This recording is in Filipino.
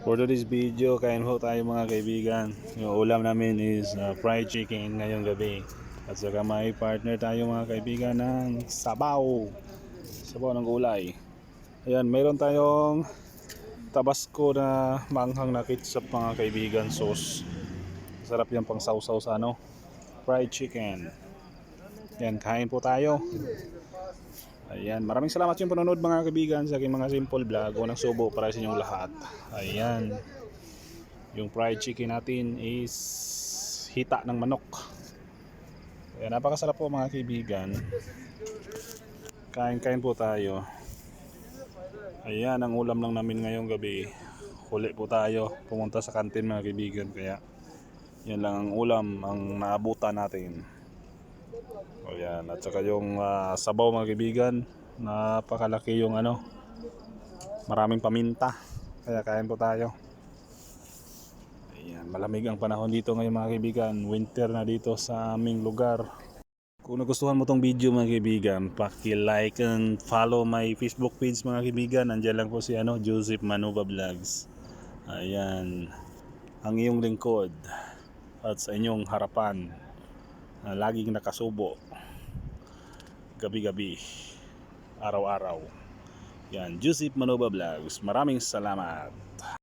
For today's video, kain ho tayo mga kaibigan. Yung ulam namin is uh, fried chicken ngayong gabi. At saka may partner tayo mga kaibigan ng sabaw. Sabaw ng gulay. Ayan, mayroon tayong tabasco na manghang na ketchup mga kaibigan sauce. Sarap yan pang sausaw sa ano, fried chicken. Yan, kain po tayo. Ayan, maraming salamat yung panonood mga kaibigan sa aking mga simple vlog. Unang subo para sa inyong lahat. Ayan. Yung fried chicken natin is hita ng manok. Ayan, napakasarap po mga kaibigan. Kain-kain po tayo. Ayan, ang ulam lang namin ngayong gabi. Huli po tayo. Pumunta sa kantin mga kaibigan. Kaya, yan lang ang ulam ang naabutan natin. O yan, at saka yung ah, sabaw mga kaibigan, napakalaki yung ano, maraming paminta. Kaya kain po tayo. Ayan, malamig ang panahon dito ngayon mga kaibigan. Winter na dito sa aming lugar. Kung nagustuhan mo tong video mga kaibigan, paki-like and follow my Facebook page mga kaibigan. Nandiyan lang po si ano, Joseph Manuba Vlogs. Ayan, ang iyong lingkod at sa inyong harapan na laging nakasubo. Gabi-gabi. Araw-araw. Yan Joseph Manoba Vlogs. Maraming salamat